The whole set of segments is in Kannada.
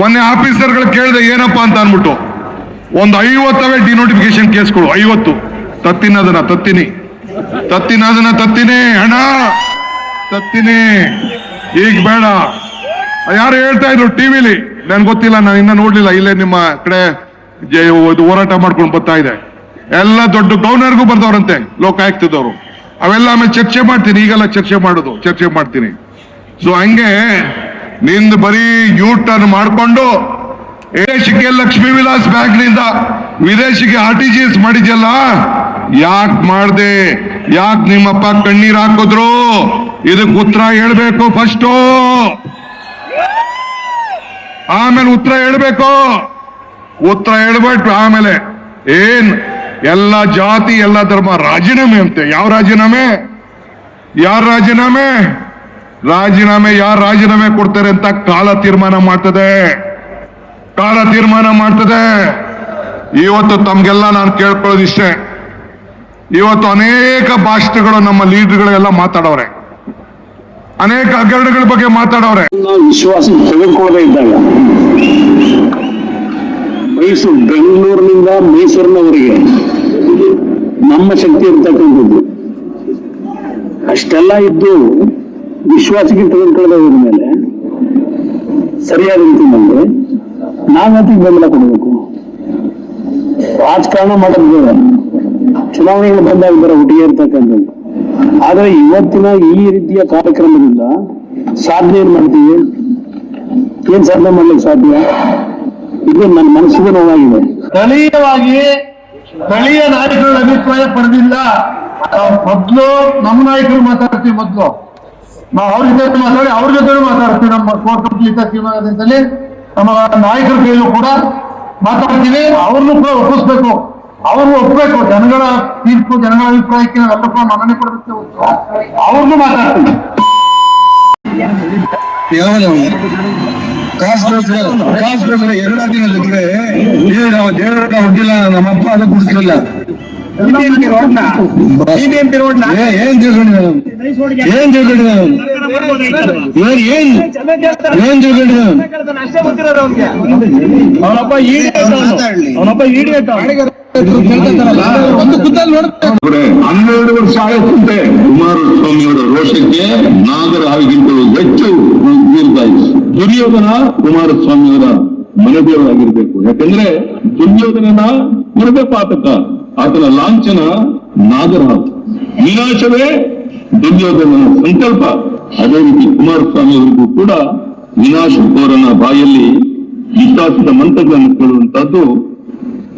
ಮೊನ್ನೆ ಆಫೀಸರ್ಗಳು ಕೇಳಿದೆ ಏನಪ್ಪಾ ಅಂತ ಅನ್ಬಿಟ್ಟು ಒಂದು ಐವತ್ತವೇ ಡಿನೋಟಿಫಿಕೇಶನ್ ಕೇಸ್ಗಳು, ಐವತ್ತು. ತತ್ತಿನದನ್ನ ತತ್ತಿನಿ. ತತ್ತಿನದನ್ನ ತತ್ತಿನಿ ಹಣ ತತ್ತಿನಿ. ಈಗ ಬೇಡ. ಯಾರು ಹೇಳ್ತಾ ಇದ್ರು ಟಿವಿಲಿ? ನನ್ಗೆ ಗೊತ್ತಿಲ್ಲ, ನಾನು ಇನ್ನ ನೋಡ್ಲಿಲ್ಲ. ಇಲ್ಲೇ ನಿಮ್ಮ ಕಡೆ ಹೋರಾಟ ಮಾಡ್ಕೊಂಡು ಬರ್ತಾ ಇದೆ. ಎಲ್ಲ ದೊಡ್ಡ ಗೌನರ್ಗೂ ಬರ್ದವ್ರಂತೆ, ಲೋಕಾಯುಕ್ತದವರು. ಅವೆಲ್ಲ ಆಮೇಲೆ ಚರ್ಚೆ ಮಾಡ್ತೀನಿ. ಈಗೆಲ್ಲ ಚರ್ಚೆ ಮಾಡೋದು, ಚರ್ಚೆ ಮಾಡ್ತೀನಿ. ಸೊ ಹಂಗೆ ನಿಂದು ಬರೀ ಯೂ ಟರ್ನ್ ಮಾಡಿಕೊಂಡು ವಿದೇಶಕ್ಕೆ ಲಕ್ಷ್ಮೀ ವಿಲಾಸ್ ಬ್ಯಾಂಕ್ನಿಂದ ವಿದೇಶಿಗೆ ಆರ್ ಟಿ ಜಿ ಎಸ್ ಮಾಡಿದ್ಯಲ್ಲ? ಯಾಕೆ ಮಾಡಿದೆ? ಯಾಕೆ ನಿಮ್ಮಪ್ಪ ಕಣ್ಣೀರ್ ಹಾಕಿದ್ರು? ಇದಕ್ಕೆ ಉತ್ತರ ಹೇಳ್ಬೇಕು ಫಸ್ಟು. ಆಮೇಲೆ ಉತ್ತರ ಹೇಳ್ಬೇಕು. ಉತ್ತರ ಹೇಳ್ಬಿಟ್ಟು ಆಮೇಲೆ. ಏನ್? ಎಲ್ಲ ಜಾತಿ, ಎಲ್ಲ ಧರ್ಮ ರಾಜೀನಾಮೆ ಅಂತೆ. ಯಾವ ರಾಜೀನಾಮೆ? ಯಾರ ರಾಜೀನಾಮೆ? ರಾಜೀನಾಮೆ ಯಾರು ರಾಜೀನಾಮೆ ಕೊಡ್ತಾರೆ ಅಂತ ಕಾಲ ತೀರ್ಮಾನ ಮಾಡ್ತದೆ. ಕಾಲ ತೀರ್ಮಾನ ಮಾಡ್ತದೆ. ಇವತ್ತು ತಮ್ಗೆಲ್ಲ ನಾನು ಕೇಳ್ಕೊಳ್ಳೋದಿಷ್ಟೇ. ಇವತ್ತು ಅನೇಕ ಭಾಷೆಗಳು ನಮ್ಮ ಲೀಡರ್ಗಳೆಲ್ಲ ಮಾತಾಡವ್ರೆ ಅನೇಕ ಹಗರಣಗಳ ಬಗ್ಗೆ ಮಾತಾಡವ್ರೆ ವಿಶ್ವಾಸ ತೆಗೆದುಕೊಳ್ಳದೆ ಇದ್ದಾಗ ಮೈಸೂರು, ಬೆಂಗಳೂರಿನಿಂದ ಮೈಸೂರಿನವರಿಗೆ ನಮ್ಮ ಶಕ್ತಿ ಇರ್ತಕ್ಕಂಥದ್ದು. ಅಷ್ಟೆಲ್ಲ ಇದ್ದು ವಿಶ್ವಾಸಕ್ಕೆ ತೆಗೆದುಕೊಳ್ಳದೆ ಮೇಲೆ ಸರಿಯಾದ ರೀತಿಯಲ್ಲಿ ಅತಿ ಬೆಂಬಲ ಕೊಡಬೇಕು. ರಾಜಕಾರಣ ಮಾಡೋದು ಬೇರೆ ಚುನಾವಣೆಗಳು ಬಂದಾಗ ಬರೋ ಒಟ್ಟಿಗೆ ಇರ್ತಕ್ಕಂಥದ್ದು. ಆದ್ರೆ ಇವತ್ತಿನ ಈ ರೀತಿಯ ಕಾರ್ಯಕ್ರಮದಿಂದ ಸಾಧನೆ ಏನ್ ಮಾಡ್ತೀವಿ? ಏನ್ ಸಾಧನೆ ಮಾಡ್ಲಿಕ್ಕೆ ಸಾಧ್ಯ? ಇದು ನನ್ನ ಮನಸ್ಸಿಗೆ ನೋವಾಗಿದೆ. ಸ್ಥಳೀಯವಾಗಿ ಸ್ಥಳೀಯ ನಾಯಕರ ಅಭಿಪ್ರಾಯ ಪಡೆದಿಲ್ಲ. ನಾವು ಮೊದ್ಲು ನಮ್ಮ ನಾಯಕರು ಮಾತಾಡ್ತೀವಿ ಮೊದ್ಲು. ನಾವು ಅವ್ರ ಜೊತೆ ಮಾತಾಡಿ ಅವ್ರ ಜೊತೆ ಮಾತಾಡ್ತೀವಿ ನಮ್ಮ ಕೋರ್ ಕಂಪ್ಲೀಟ್ ತೀರ್ಮಾನದಿಂದಲೇ ನಮ್ಮ ನಾಯಕರ ಕೈಯಲ್ಲೂ ಕೂಡ ಮಾತಾಡ್ತೀವಿ. ಅವ್ರನ್ನೂ ಕೂಡ ಒಪ್ಪಿಸ್ಬೇಕು. ಅವರು ಒಪ್ಪಬೇಕು ಜನಗಳ ತೀರ್ಪು, ಜನಗಳ ಅಭಿಪ್ರಾಯಕ್ಕೆ ನಾವೆಲ್ಲ ಕೂಡ ಮನ್ನಣೆ ಕೊಡಬೇಕು. ಅವ್ರನ್ನೂ ಮಾತಾಡ್ತೀವಿ. ಎರಡು ದಿನ ಜೊತೆ ನಾವು ದೇವರ ಹುಟ್ಟಿಲ್ಲ ನಮ್ಮಪ್ಪ ಅದು ಕುಡಿಸಿಲ್ಲ ಏನ್ ತಿಳ್ಕೊಂಡಿದ್ದಾನೆ ಏನ್ ತಿಳ್ಕೊಂಡಿದ್ದಾನೆ ಏನ್ ಏನ್? ಏನ್ ತಿಳ್ಕೊಂಡಿದ್ದಾನೆ ಅವನಪ್ಪ ಅವನಪ್ಪ ಈಡಿಯಟ್ ಒಂದು ಕುತ್ತಲ್ಲಿ ನೋಡ್ತಾರೆ ಹನ್ನೆರಡು ವರ್ಷ ಆಗುತ್ತಂತೆ ಕುಮಾರಸ್ವಾಮಿಯವರ ರೋಷಕ್ಕೆ ನಾಗರ ಹಾವಿಗಿಂತಲೂ ಹೆಚ್ಚು ಬೀರ್ತಾ ಇದೆ ದುರ್ಯೋಧನ ಕುಮಾರಸ್ವಾಮಿಯವರ ಮನೆದೇವರಾಗಿರ್ಬೇಕು. ಯಾಕಂದ್ರೆ ದುರ್ಯೋಧನನ ಪಾತಕ ಆತನ ಲಾಂಛನ ನಾಗರಹಾವು ವಿನಾಶವೇ ದುರ್ಯೋಧನ ಸಂಕಲ್ಪ. ಅದೇ ರೀತಿ ಕುಮಾರಸ್ವಾಮಿ ಅವರಿಗೂ ಕೂಡ ವಿನಾಶಕೋರನ ಬಾಯಲ್ಲಿ ವಿಶ್ವಾಸದ ಮಂತ್ರಗಳನ್ನು ಕೇಳುವಂತಹದ್ದು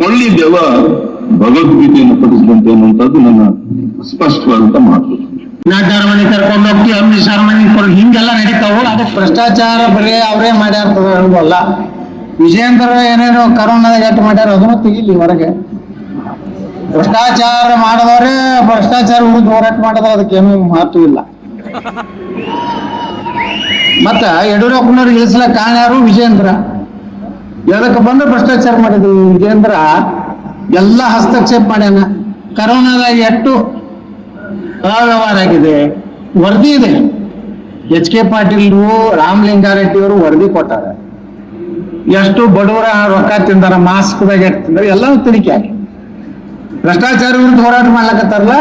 ಕೊಳ್ಳಿ ದೇವ ಭಗವದ್ಗೀತೆಯನ್ನು ಪಠಿಸಿದಂತೆ ಅನ್ನುವಂಥದ್ದು ನನ್ನ ಸ್ಪಷ್ಟವಾದಂತ ಮಾತು. ಮನೆ ಕರ್ಕೊಂಡು ಹೋಗ್ತೀವಿ ಅಂಬರೀಷ್ ಮನೆ ಕರ್ಕೊಂಡು ಹಿಂಗೆಲ್ಲ ನಡೀತಾವು? ಅದಕ್ಕೆ ಭ್ರಷ್ಟಾಚಾರ ಬರೀ ಅವರೇ ಮಾಡ್ಯಾರ ಅನ್ಬೋಲ್ಲ ವಿಜಯೇಂದ್ರ ಏನೇನೋ ಕರೋನಾದಾಗ ಮಾಡ್ಯಾರ ಅದನ್ನು ತೆಗಿಲಿ ಹೊರಗೆ. ಭ್ರಷ್ಟಾಚಾರ ಮಾಡಿದವರೇ, ಭ್ರಷ್ಟಾಚಾರ ವಿರುದ್ಧ ಹೋರಾಟ ಮಾಡಿದ್ರೆ ಅದಕ್ಕೇನು ಮಹತ್ವ ಇಲ್ಲ. ಮತ್ತ ಯಡಿಯೂರಪ್ಪನವ್ರಿಗೆ ಇಳಿಸ್ಲಕ್ಕ ಕಾರಣ ವಿಜೇಂದ್ರ ಎದಕ್ಕೆ ಬಂದ್ರೆ ಭ್ರಷ್ಟಾಚಾರ ಮಾಡಿದ್ರು. ವಿಜೇಂದ್ರ ಎಲ್ಲ ಹಸ್ತಕ್ಷೇಪ ಮಾಡ್ಯಾನ. ಕರೋನಾದಾಗ ಎಷ್ಟು ಅವ್ಯವಹಾರ ಆಗಿದೆ? ವರದಿ ಇದೆ. ಎಚ್ ಕೆ ಪಾಟೀಲ್ರು ರಾಮಲಿಂಗಾರೆಡ್ಡಿ ಅವರು ವರದಿ ಕೊಟ್ಟಾರೆ. ಎಷ್ಟು ಬಡವರ ರೊಕ್ಕ ತಿಂದಾರ, ಮಾಸ್ಕ್ದಾಗ ಎಷ್ಟು ತಿಂದಾರ ಎಲ್ಲ ತನಿಖೆ ಆಗಿ ಭ್ರಷ್ಟಾಚಾರ ವಿರುದ್ಧ ಹೋರಾಟ ಮಾಡ್ಲಕತ್ತಾರಲ್ಲ,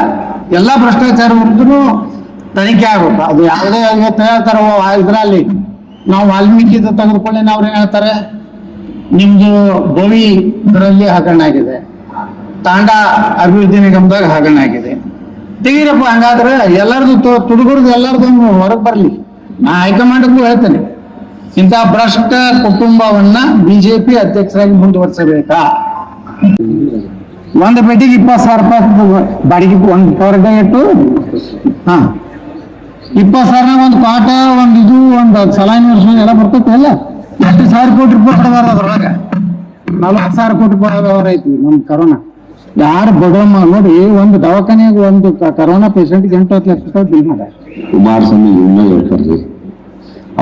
ಎಲ್ಲಾ ಭ್ರಷ್ಟಾಚಾರ ವಿರುದ್ಧನು ತನಿಖೆ ಆಗ್ಬೇಕು ಅದು ಯಾವುದೇ ಹೇಳ್ತಾರ ಇದ್ರಲ್ಲಿ. ನಾವು ವಾಲ್ಮೀಕಿ ತೆಗೆದುಕೊಳ್ಳಿ ಅವ್ರು ಏನ್ ಹೇಳ್ತಾರೆ? ನಿಮ್ದು ಗೋವಿ ಇದರಲ್ಲಿ ಹಗರಣ ಆಗಿದೆ. ತಾಂಡ ಅಭಿವೃದ್ಧಿ ನಿಗಮದಾಗ ಹಗರಣ ಆಗಿದೆ. ತೆಗೀರಪ್ಪ, ಹಂಗಾದ್ರೆ ಎಲ್ಲರದು ತುಡುಗುರ್ದು ಎಲ್ಲರದು ಹೊರಗೆ ಬರಲಿ. ನಾ ಹೈಕಮಾಂಡ್ಗೂ ಹೇಳ್ತೇನೆ, ಇಂಥ ಭ್ರಷ್ಟ ಕುಟುಂಬವನ್ನ ಬಿಜೆಪಿ ಅಧ್ಯಕ್ಷರಾಗಿ ಮುಂದುವರಿಸಬೇಕಾ? ಒಂದು ಬೆಡ್ಡಿಗೆ ಇಪ್ಪತ್ತು ಸಾವಿರ ರೂಪಾಯಿ ಬಾಡಿಗೆ ಒಂದು ಹೊರಗೆ ಇಟ್ಟು? ಹಾ. ಇಪ್ಪತ್ತು ಸಾವಿರ ಒಂದು ಪಾಠ, ಒಂದು ಇದು, ಒಂದು ಸಲಾನ್ ವರ್ಷ ಎಲ್ಲ ಬರ್ತೈತೆ ಎಲ್ಲ ಎಷ್ಟು ಸಾವಿರ ಕೋಟಿ ರೂಪಾಯಿ ಕೊಡಬಾರ್ದು ಅದ್ರೊಳಗೆ? ನಲ್ವತ್ತು ಸಾವಿರ ಕೋಟಿ ರೂಪಾಯಿ ಐತಿ ನಮ್ಮ ಕರೋನಾ. ಯಾರು ಬಡವಮ್ಮ ನೋಡಿ, ಒಂದು ದವಾಖಾನೆಗೆ ಒಂದು ಕರೋನಾ ಪೇಷಂಟ್ಗೆ ಎಂಟು ಹತ್ತು ಲಕ್ಷ ರೂಪಾಯಿ ಬಿಲ್ ಮಾಡ್ಯಾರ. ಕುಮಾರಸ್ವಾಮಿ ವಿಮೆ ಹೇಳ್ತಾರೆ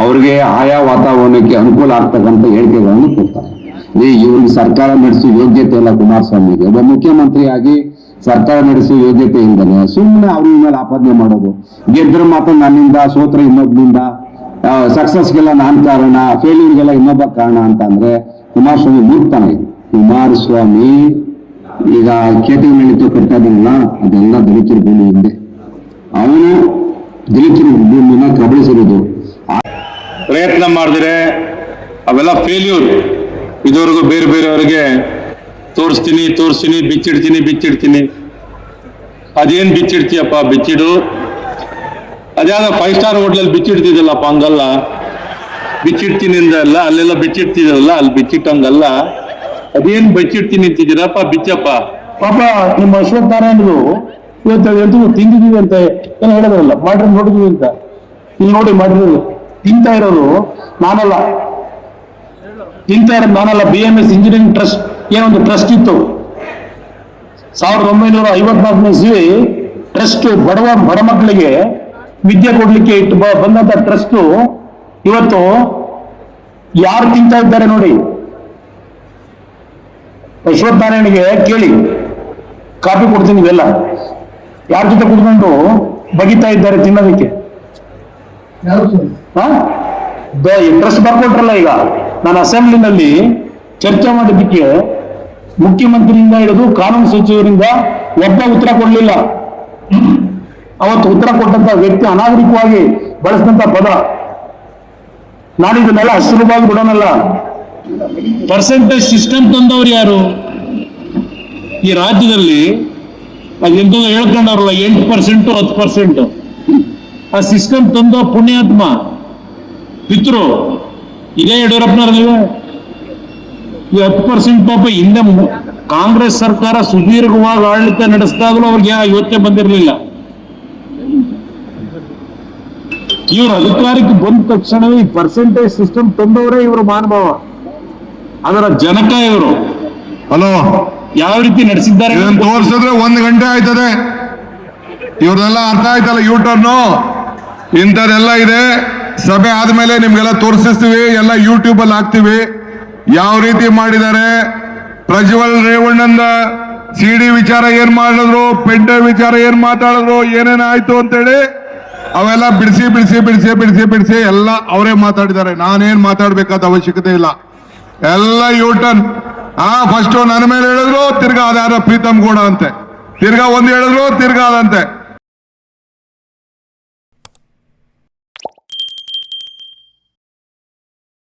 ಅವ್ರಿಗೆ ಆಯಾ ವಾತಾವರಣಕ್ಕೆ ಅನುಕೂಲ ಆಗ್ತಕ್ಕಂಥ ಹೇಳಿಕೆಗಳನ್ನು ಕೊಡ್ತಾರೆ. ಈ ಇವ್ರಿಗೆ ಸರ್ಕಾರ ನಡೆಸುವ ಯೋಗ್ಯತೆ ಇಲ್ಲ ಕುಮಾರಸ್ವಾಮಿಗೆ. ಒಬ್ಬ ಮುಖ್ಯಮಂತ್ರಿಯಾಗಿ ಸರ್ಕಾರ ನಡೆಸುವ ಯೋಗ್ಯತೆ ಇಲ್ದಲೆ ಸುಮ್ಮನೆ ಅವ್ರ ಮೇಲೆ ಆಪಾದನೆ ಮಾಡೋದು. ಗೆದ್ರ ಮಾತ್ರ ನನ್ನಿಂದ, ಸೋತ್ರ ಇನ್ನೊಬ್ನಿಂದ ಸಕ್ಸಸ್ಗೆಲ್ಲ ನಾನ್ ಕಾರಣ ಫೇಲ್ಯೂರ್ಗೆಲ್ಲ ಇನ್ನೊಬ್ಬ ಕಾರಣ ಅಂತ ಅಂದ್ರೆ ಕುಮಾರಸ್ವಾಮಿ ಮೂರ್ತಾನೆ ಕುಮಾರಸ್ವಾಮಿ, ಈಗ ಕೇಟಿ ನಡೀತು ಕಟ್ಟೋದಿಲ್ಲ ಅದೆಲ್ಲ ದಲಿತರ ಭೂಮಿ ಹಿಂದೆ. ಅವನು ದಲಿತರ ಭೂಮಿನ ಕಬಳಿಸಿರೋದು. ಪ್ರಯತ್ನ ಮಾಡಿದ್ರೆ ಅವೆಲ್ಲ ಫೇಲ್ಯೂರ್ ಇದುವರೆಗೂ ಬೇರೆ ಬೇರೆಯವ್ರಿಗೆ ತೋರಿಸ್ತೀನಿ ತೋರಿಸ್ತೀನಿ, ಬಿಚ್ಚಿಡ್ತೀನಿ ಬಿಚ್ಚಿಡ್ತೀನಿ. ಅದೇನ್ ಬಿಚ್ಚಿಡ್ತೀಯಪ್ಪ, ಬಿಚ್ಚಿಡು. ಅದ್ಯಾವ ಫೈವ್ ಸ್ಟಾರ್ ಹೋಟ್ಲಲ್ಲಿ ಬಿಚ್ಚಿಡ್ತಿದ್ದಲ್ಲಪ್ಪ, ಹಂಗಲ್ಲ. ಬಿಚ್ಚಿಡ್ತೀನಿ ಅಲ್ಲ, ಅಲ್ಲೆಲ್ಲ ಬಿಚ್ಚಿಡ್ತಿದ್ದಲ್ಲ ಅಲ್ಲಿ ಬಿಚ್ಚಿಟ್ಟಂಗಲ್ಲ. ಅದೇನ್ ಬಿಚ್ಚಿಡ್ತೀನಿ ಅಂತಿದ್ದೀರಪ್ಪ, ಬಿಚ್ಚಪ್ಪ. ಪಾಪ, ನಿಮ್ಮ ಅಶ್ವಥ್ ನಾರಾಯಣರು ಇವತ್ತು ಎಂತೂ ತಿಂದಿದೀವಿ ಅಂತ ಏನೋ ಹೇಳಿದ್ರಲ್ಲ ಮಾಡ್ರಿ ನೋಡಿದ್ವಿ ಅಂತ. ಇಲ್ಲಿ ನೋಡಿ ಮಾಡಿರೋದು. ತಿಂತಾ ಇರೋದು ನಾನಲ್ಲ. ತಿಂತಾ ಇರೋದು ನಾನಲ್ಲ B M S engineering trust ಏನೊಂದು ಟ್ರಸ್ಟ್ ಇತ್ತು. ಸಾವಿರದ ಒಂಬೈನೂರ ಐವತ್ನಾಲ್ಕನೇ ಇಸ್ವಿ ಟ್ರಸ್ಟ್ ಬಡವ ಬಡ ಮಕ್ಕಳಿಗೆ ವಿದ್ಯೆ ಕೊಡ್ಲಿಕ್ಕೆ ಇಟ್ಟು ಬ- ಬಂದಂತ ಟ್ರಸ್ಟ್ ಇವತ್ತು ಯಾರು ತಿಂತಾ ಇದ್ದಾರೆ ನೋಡಿ? ನಾರಾಯಣಿಗೆ ಕೇಳಿ. ಕಾಪಿ ಕೊಡ್ತೀನಿ ಇವೆಲ್ಲ. ಯಾರ ಜೊತೆ ಕುತ್ಕೊಂಡು ಬಗಿತಾ ಇದ್ದಾರೆ ತಿನ್ನೋದಕ್ಕೆ? ಟ್ರಸ್ಟ್ ಬರ್ಕೊಟ್ರಲ್ಲ ಈಗ. ನಾನು ಅಸೆಂಬ್ಲಿನಲ್ಲಿ ಚರ್ಚೆ ಮಾಡಿದ್ದಕ್ಕೆ ಮುಖ್ಯಮಂತ್ರಿಯಿಂದ ಹಿಡಿದು ಕಾನೂನು ಸಚಿವರಿಂದ ಒಬ್ಬ ಉತ್ತರ ಕೊಡಲಿಲ್ಲ. ಅವತ್ತು ಉತ್ತರ ಕೊಟ್ಟಂತ ವ್ಯಕ್ತಿ ಅನಾಗರಿಕವಾಗಿ ಬಳಸಿದಂತ ಪದ. ನಾನು ಇದನ್ನೆಲ್ಲ ಅಸುಲಭವಾಗಿ ಬಿಡೋನಲ್ಲ. ಪರ್ಸೆಂಟೇಜ್ ಸಿಸ್ಟಮ್ ತಂದವ್ರು ಯಾರು? ಈ ರಾಜ್ಯದಲ್ಲಿ ಅದೆಂತೋ ಹೇಳ್ಕೊಂಡವ್ರಲ್ಲ, ಎಂಟು ಪರ್ಸೆಂಟು ಹತ್ತು ಪರ್ಸೆಂಟ್ ಆ ಸಿಸ್ಟಮ್ ತಂದ ಪುಣ್ಯಾತ್ಮ, ಪಿತೃ. ಇದೇ ಯಡಿಯೂರಪ್ಪನವ್ರಲ್ಲಿವೆ ಈ ಹತ್ತು ಪರ್ಸೆಂಟ್ ಪಾಪ ಹಿಂದೆ ಕಾಂಗ್ರೆಸ್ ಸರ್ಕಾರ ಸುದೀರ್ಘವಾಗಿ ಆಡಳಿತ ನಡೆಸಿದಾಗಲೂ ಅವ್ರಿಗೆ ಯೋಚನೆ ಬಂದಿರಲಿಲ್ಲ. ಇವರು ಅಧಿಕಾರಕ್ಕೆ ಬಂದ ತಕ್ಷಣವೇ ಈ ಪರ್ಸೆಂಟೇಜ್ ಸಿಸ್ಟಮ್ ತಂದವರೇ ಇವರು ಮಾನಭಾವ ಅದರ ಜನಕ ಇವರು. ಹಲೋ. ಯಾವ ರೀತಿ ನಡೆಸಿದ್ದಾರೆ? ತೋರಿಸಿದ್ರೆ ಒಂದು ಗಂಟೆ ಆಯ್ತದೆ. ಇವ್ರದೆಲ್ಲ ಅರ್ಥ ಆಯ್ತಲ್ಲ ಯೂಟರ್ನು ಇಂಥದ್ದೆಲ್ಲ ಇದೆ. ಸಭೆ ಆದ್ಮೇಲೆ ನಿಮ್ಗೆಲ್ಲ ತೋರಿಸ್ತೀವಿ ಎಲ್ಲ ಯೂಟ್ಯೂಬ್ ಅಲ್ಲಿ ಹಾಕ್ತಿವಿ. ಯಾವ ರೀತಿ ಮಾಡಿದ್ದಾರೆ? ಪ್ರಜ್ವಲ್ ರೇವಣ್ಣಂದ ಸಿ ಡಿ ವಿಚಾರ ಏನ್ ಮಾಡಿದ್ರು, ಪೆಂಡ ವಿಚಾರ ಏನ್ ಮಾತಾಡಿದ್ರು, ಏನೇನ್ ಆಯ್ತು ಅಂತೇಳಿ ಅವೆಲ್ಲ ಬಿಡಿಸಿ ಬಿಡಿಸಿ ಬಿಡಿಸಿ ಬಿಡಿಸಿ ಬಿಡಿಸಿ ಎಲ್ಲ ಅವರೇ ಮಾತಾಡಿದ್ದಾರೆ. ನಾನೇನ್ ಮಾತಾಡ್ಬೇಕಾದ ಅವಶ್ಯಕತೆ ಇಲ್ಲ. ಎಲ್ಲ ಯೂಟರ್ನ್ ಆ ಫಸ್ಟ್ ನನ್ನ ಮೇಲೆ ಹೇಳಿದ್ರು, ತಿರ್ಗಾ ಅದಾರ ಪ್ರೀತಮ್ ಗೌಡ ಅಂತೆ. ತಿರ್ಗಾ ಒಂದ್ ಹೇಳಿದ್ರು, ತಿರ್ಗಾ ಅದಂತೆ.